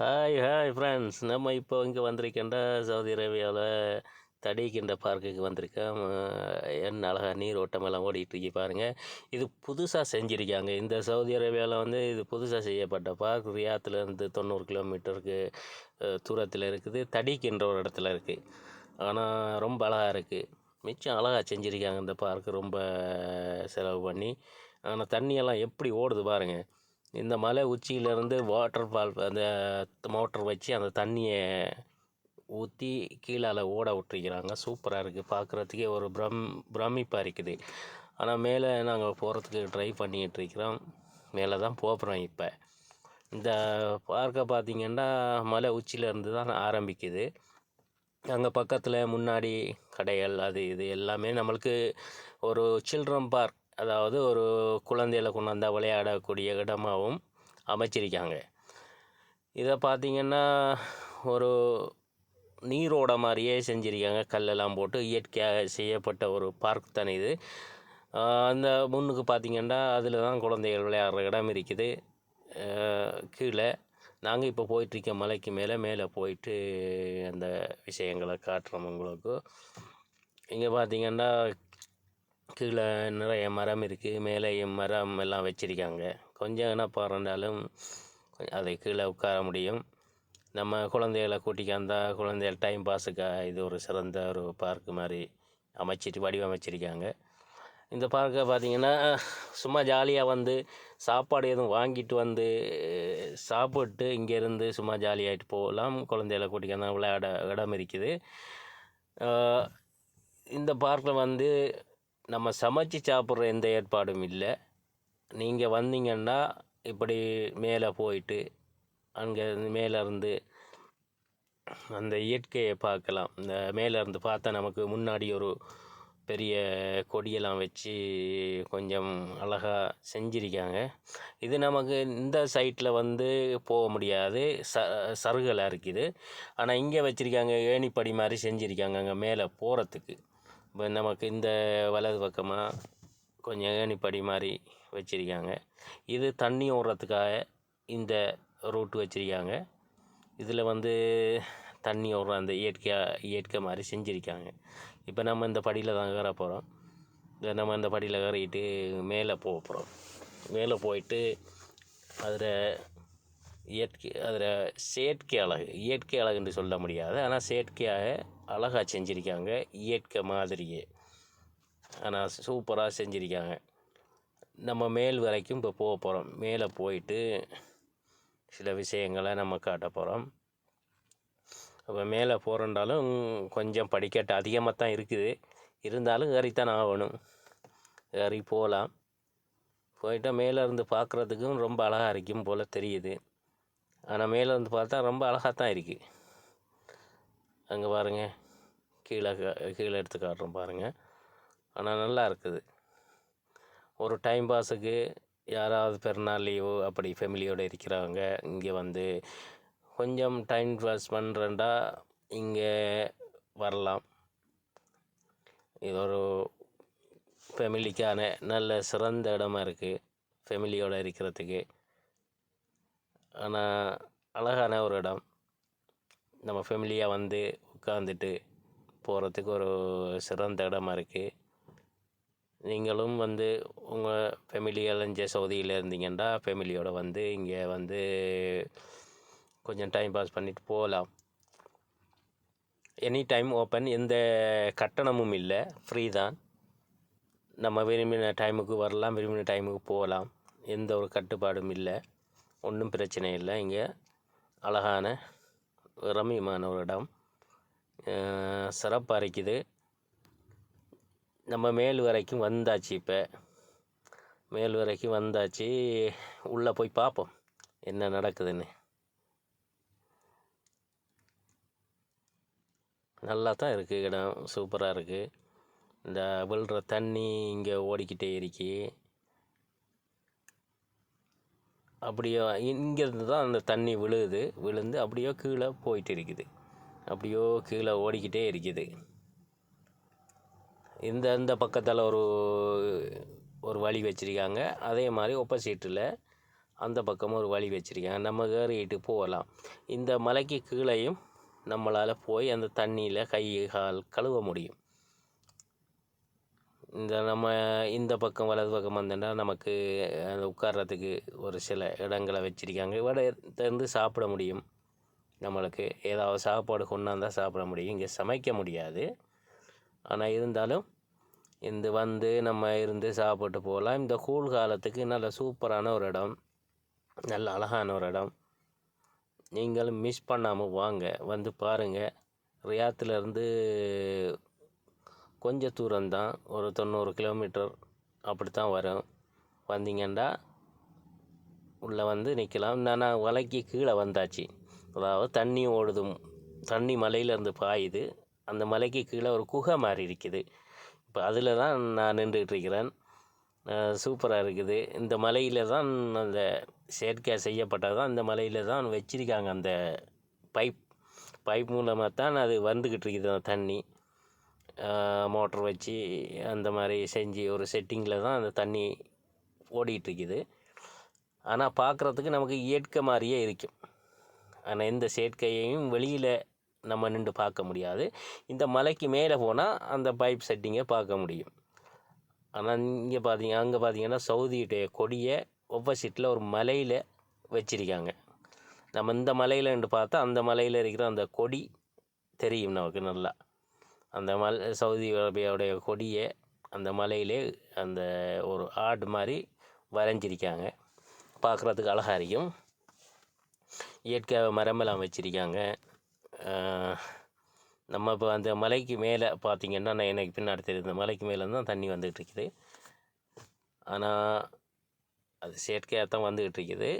Hi hi friends நம்ம இப்போ இங்கே வந்திருக்கின்ற சவுதி அரேபியாவில் தடிக்கின்ற பார்க்குக்கு வந்திருக்கோம். என்ன அழகாக நீர் ஓட்டமெல்லாம் ஓடிட்டுருக்கு பாருங்கள் இது புதுசாக செஞ்சுருக்காங்க. இந்த சவுதி அரேபியாவில் வந்து இது புதுசாக செய்யப்பட்ட பார்க் ரியாத்துலேருந்து தொண்ணூறு கிலோமீட்டருக்கு தூரத்தில் இருக்குது. தடிக்கின்ற ஒரு இடத்துல இருக்குது ஆனால் ரொம்ப அழகாக இருக்குது மிச்சம் அழகாக செஞ்சுருக்காங்க இந்த பார்க் ரொம்ப செலவு பண்ணி. ஆனால் தண்ணியெல்லாம் எப்படி ஓடுது பாருங்கள் இந்த மலை உச்சியிலேருந்து வாட்டர் ஃபால் அந்த மோட்டர் வச்சு அந்த தண்ணியை ஊற்றி கீழால் ஓட விட்டுருக்கிறாங்க. சூப்பராக இருக்குது பார்க்குறதுக்கே ஒரு பிரம் பிரமிப்பாக இருக்குது. ஆனால் மேலே நாங்கள் போகிறதுக்கு ட்ரை பண்ணிக்கிட்டு இருக்கிறோம். மேலே தான் போகிறோம் இப்போ. இந்த பார்க்கை பார்த்திங்கன்னா மலை உச்சியிலேருந்து தான் ஆரம்பிக்குது. அங்கே பக்கத்தில் முன்னாடி கடைகள் அது இது எல்லாமே நம்மளுக்கு ஒரு சில்ட்ரன் பார்க் அதாவது ஒரு குழந்தைகளை கொண்டாந்தா விளையாடக்கூடிய இடமாகவும் அமைச்சிருக்காங்க. இதை பார்த்திங்கன்னா ஒரு நீரோட மாதிரியே செஞ்சுருக்காங்க. கல்லெல்லாம் போட்டு இயற்கையாக செய்யப்பட்ட ஒரு பார்க் தானே இது. அந்த முன்னுக்கு பார்த்திங்கன்னா அதில் தான் குழந்தைகள் விளையாடுற இடம் இருக்குது. கீழே. நாங்கள் இப்போ போயிட்டுருக்க மலைக்கு மேலே மேலே போயிட்டு அந்த விஷயங்களை காட்டுறோம் உங்களுக்கு. இங்கே பார்த்தீங்கன்னா கீழே நிறைய மரம் இருக்குது மேலே மரம் எல்லாம் வச்சிருக்காங்க. கொஞ்சம் என்ன பாருந்தாலும் அதை கீழே உட்கார முடியும். நம்ம குழந்தைகளை கூட்டிக்காந்தா குழந்தைகள் டைம் பாஸுக்காக இது ஒரு சிறந்த ஒரு பார்க் மாதிரி அமைச்சிட்டு வடிவமைச்சிருக்காங்க. இந்த பார்க்கை பார்த்தீங்கன்னா சும்மா ஜாலியாக வந்து சாப்பாடு எதுவும் வாங்கிட்டு வந்து சாப்பிட்டு இங்கேருந்து சும்மா ஜாலியாகிட்டு போகலாம். குழந்தைகளை கூட்டிக்காந்தா விளையாட இடம் இருக்குது. இந்த பார்க்கில் வந்து நம்ம சமைச்சு சாப்பிட்ற எந்த ஏற்பாடும் இல்லை. நீங்கள் வந்தீங்கன்னா இப்படி மேலே போயிட்டு அங்கே மேலே இருந்து அந்த இயற்கையை பார்க்கலாம். இந்த மேலே இருந்து பார்த்தா நமக்கு முன்னாடி ஒரு பெரிய கொடியெல்லாம் வச்சு கொஞ்சம் அழகாக செஞ்சிருக்காங்க. இது நமக்கு இந்த சைட்டில் வந்து போக முடியாது. ச சருகலாக இருக்குது. ஆனால் இங்கே வச்சுருக்காங்க ஏணிப்படி மாதிரி செஞ்சுருக்காங்க அங்கே மேலே போகிறதுக்கு இப்போ நமக்கு இந்த வலது பக்கமாக கொஞ்சம் ஏணிப்படி மாதிரி வச்சுருக்காங்க. இது தண்ணி ஓடுறதுக்காக இந்த ரூட் வச்சுருக்காங்க. இதில் வந்து தண்ணி ஓடுற அந்த இயற்கையாக இயற்கை மாதிரி செஞ்சுருக்காங்க. இப்போ நம்ம இந்த படியில் தான் ஏற போகிறோம் நம்ம இந்த படியில் ஏறிட்டு மேலே போக போகிறோம் மேலே போயிட்டு அதில் இயற்கை அதில் செயற்கை அழகு இயற்கை அழகுன்னு சொல்ல முடியாது. ஆனால் செயற்கையாக அழகாக செஞ்சுருக்காங்க இயற்கை மாதிரியே. ஆனால் சூப்பராக செஞ்சுருக்காங்க. நம்ம மேல் வரைக்கும் இப்போ போக போகிறோம் மேலே போயிட்டு சில விஷயங்களை நம்ம காட்ட போகிறோம் அப்போ மேலே போகிறோன்றாலும் கொஞ்சம் படிக்கட்டு அதிகமாக தான் இருக்குது. இருந்தாலும் ஏறித்தான் ஆகணும். ஏறி போகலாம் போயிட்டால் மேலே இருந்து பார்க்குறதுக்கும் ரொம்ப அழகாக இருக்கும் போல் தெரியுது. ஆனால் மேலே இருந்து பார்த்தா ரொம்ப அழகாக தான் இருக்குது அங்கே பாருங்கள் கீழே கீழே எடுத்து காட்டுறோம் பாருங்கள் ஆனால் நல்லா இருக்குது. ஒரு டைம் பாஸுக்கு யாராவது பிறநாள் லீவு அப்படி ஃபேமிலியோடு இருக்கிறவங்க இங்கே வந்து கொஞ்சம் டைம் பாஸ் பண்ணுறேன்டா இங்கே வரலாம். இது ஒரு ஃபேமிலிக்கான நல்ல சிறந்த இடமா இருக்குது ஃபேமிலியோடு இருக்கிறதுக்கு. ஆனால் அழகான ஒரு இடம். நம்ம ஃபேமிலியாக வந்து உட்காந்துட்டு போகிறதுக்கு ஒரு சிறந்த இடமா இருக்குது நீங்களும் வந்து உங்கள் ஃபேமிலியெல்லாம் இங்கே சவுதியில் இருந்தீங்கன்னா ஃபேமிலியோட வந்து இங்கே வந்து கொஞ்சம் டைம் பாஸ் பண்ணிட்டு போகலாம் எனி டைம் ஓப்பன் எந்த கட்டணமும் இல்லை. ஃப்ரீ தான். நம்ம விரும்பின டைமுக்கு வரலாம் விரும்பின டைமுக்கு போகலாம் எந்த ஒரு கட்டுப்பாடும் இல்லை. ஒன்றும் பிரச்சனை இல்லை. இங்கே அழகான ரம்மியமான ஒரு இடம். சிறப்பாக இருக்குது. நம்ம மேல் வரைக்கும் வந்தாச்சு இப்போ. மேல் வரைக்கும் வந்தாச்சு. உள்ளே போய் பார்ப்போம் என்ன நடக்குதுன்னு. நல்லா தான் இருக்குது இடம். சூப்பராக இருக்குது இந்த விழுற தண்ணி இங்கே ஓடிக்கிட்டே இருக்கு. அப்படியே இங்கேருந்து தான் அந்த தண்ணி விழுது. விழுந்து அப்படியோ கீழே போயிட்டு இருக்குது. அப்படியோ கீழே ஓடிக்கிட்டே இருக்குது. இந்த இந்த பக்கத்தில் ஒரு ஒரு வழி வச்சுருக்காங்க. அதே மாதிரி ஒப்போசிட்டில் அந்த பக்கமும் ஒரு வழி வச்சுருக்காங்க. நம்ம ஏறிட்டு போகலாம். இந்த மலைக்கு கீழேயும் நம்மளால் போய் அந்த தண்ணியில் கை கால் கழுவ முடியும். இந்த நம்ம இந்த பக்கம் வலது பக்கம் வந்தோம்னா நமக்கு அந்த உட்கார்றதுக்கு ஒரு சில இடங்களை வச்சுருக்காங்க. இருந்து சாப்பிட முடியும். நம்மளுக்கு ஏதாவது சாப்பாடு கொண்டாந்தால் சாப்பிட முடியும். இங்கே சமைக்க முடியாது. ஆனால் இருந்தாலும் இந்த வந்து நம்ம இருந்து சாப்பிட்டு போகலாம். இந்த கூழ் காலத்துக்கு நல்ல சூப்பரான ஒரு இடம். நல்ல அழகான ஒரு இடம். நீங்களும் மிஸ் பண்ணாமல் வாங்க. வந்து பாருங்கள் ரியாத்துலேருந்து கொஞ்சம் தூரம்தான். ஒரு தொண்ணூறு கிலோமீட்டர் அப்படி தான் வரும். வந்தீங்கன்னா உள்ளே வந்து நிற்கலாம் நான் வலைக்கு கீழே வந்தாச்சு. அதாவது தண்ணி ஓடுதும் தண்ணி மலையிலேருந்து பாயுது. அந்த மலைக்கு கீழே ஒரு குகை மாதிரி இருக்குது. இப்போ அதில் தான் நான் நின்றுட்டு இருக்கிறேன் சூப்பராக இருக்குது. இந்த மலையில் தான் அந்த செயற்கை செய்யப்பட்டது தான் இந்த மலையில் தான் வச்சிருக்காங்க அந்த பைப். பைப் மூலமாக தான் அது வந்துக்கிட்டு இருக்குது அந்த தண்ணி. மோட்டர் வச்சு அந்த மாதிரி செஞ்சு ஒரு செட்டிங்கில் தான் அந்த தண்ணி ஓடிட்டுருக்குது. ஆனால் பார்க்குறதுக்கு நமக்கு இயற்கை மாதிரியே இருக்கும் ஆனால் எந்த செயற்கையையும் வெளியில் நம்ம நின்று பார்க்க முடியாது. இந்த மலைக்கு மேலே போனால் அந்த பைப் செட்டிங்கை பார்க்க முடியும். ஆனால் இங்கே பார்த்தீங்க அங்கே பார்த்தீங்கன்னா சவுதியுடைய கொடியை ஒப்போசிட்டில் ஒரு மலையில் வச்சிருக்காங்க. நம்ம இந்த மலையில் நின்று பார்த்தா அந்த மலையில் இருக்கிற அந்த கொடி தெரியும் நமக்கு நல்லா. அந்த மலை சவுதி அரேபியாவுடைய கொடியை அந்த மலையிலே அந்த ஒரு ஆடு மாதிரி வரைஞ்சிருக்காங்க. பார்க்குறதுக்கு அழகாக இருக்கும். இயற்கையாக மரமெல்லாம் வச்சுருக்காங்க. நம்ம இப்போ அந்த மலைக்கு மேலே பார்த்திங்கன்னா நான் எனக்கு பின்னாடி தெரியுது இந்த மலைக்கு மேலே தான் தண்ணி வந்துகிட்ருக்குது. ஆனால் அது செயற்கையாக தான் வந்துகிட்ருக்குது.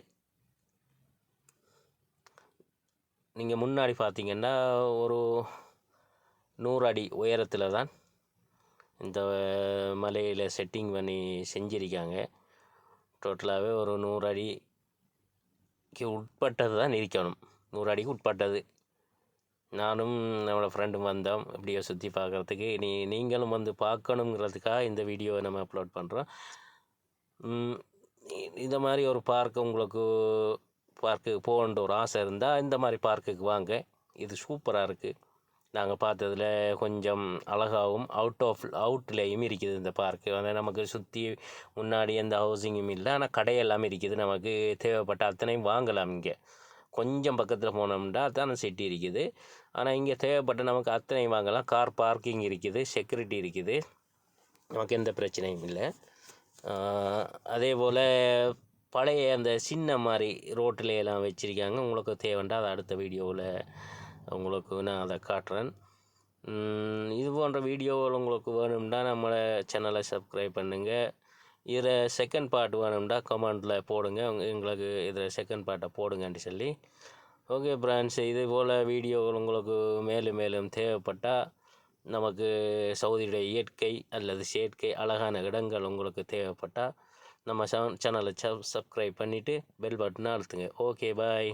நீங்கள் முன்னாடி பார்த்தீங்கன்னா ஒரு நூறு அடி உயரத்தில் தான் இந்த மலையில் செட்டிங் பண்ணி செஞ்சுருக்காங்க. டோட்டலாகவே ஒரு நூறு அடி உட்பட்டது தான் இருக்கணும். நூறு அடிக்கு உட்பட்டது. நானும் நம்மளோட ஃப்ரெண்டும் வந்தோம். இப்படியே சுற்றி பார்க்குறதுக்கு நீ நீங்களும் வந்து பார்க்கணுங்கிறதுக்காக இந்த வீடியோவை நம்ம அப்லோட் பண்ணுறோம் இந்த மாதிரி ஒரு பார்க் உங்களுக்கு பார்க்குக்கு போகணுன்ற ஒரு ஆசை இருந்தால் இந்த மாதிரி பார்க்குக்கு வாங்க. இது சூப்பராக இருக்குது நாங்கள் பார்த்ததில் கொஞ்சம் அழகாகவும் அவுட் ஆஃப் அவுட்லேயும் இருக்குது இந்த பார்க்கு வந்து நமக்கு சுற்றி முன்னாடி எந்த ஹவுசிங்கும் இல்லை. ஆனால் கடையெல்லாம் இருக்குது. நமக்கு தேவைப்பட்ட அத்தனையும் வாங்கலாம் இங்கே. கொஞ்சம் பக்கத்தில் போனோம்னா தான் சிட்டி இருக்குது. ஆனால் இங்கே தேவைப்பட்ட நமக்கு அத்தனை வாங்கலாம். கார் பார்க்கிங் இருக்குது. செக்யூரிட்டி இருக்குது. நமக்கு எந்த பிரச்சனையும் இல்லை. அதே போல் பழைய அந்த சின்ன மாதிரி ரோட்டில் எல்லாம் வச்சுருக்காங்க. உங்களுக்கு தேவைண்டா அதை அடுத்த வீடியோவில் உங்களுக்கு நான் அதை காட்டுறேன். இது போன்ற வீடியோவில் உங்களுக்கு வேணும்னா நம்மளை சேனலை சப்ஸ்கிரைப் பண்ணுங்கள் இதில் செகண்ட் பார்ட் வேணும்னா கமெண்டில் போடுங்க. எங்களுக்கு இதில் செகண்ட் பார்ட்டை போடுங்கன்ட்டு சொல்லி. ஓகே பிரான்ஸ் இது போல் வீடியோகள் உங்களுக்கு மேலும் மேலும் தேவைப்பட்டால் நமக்கு சவுதியுடைய இயற்கை அல்லது செயற்கை அழகான இடங்கள் உங்களுக்கு தேவைப்பட்டால் நம்ம சேனலை சப் சப்ஸ்கிரைப் பண்ணிவிட்டு பெல் பட்டனை அழுத்துங்க. Okay bye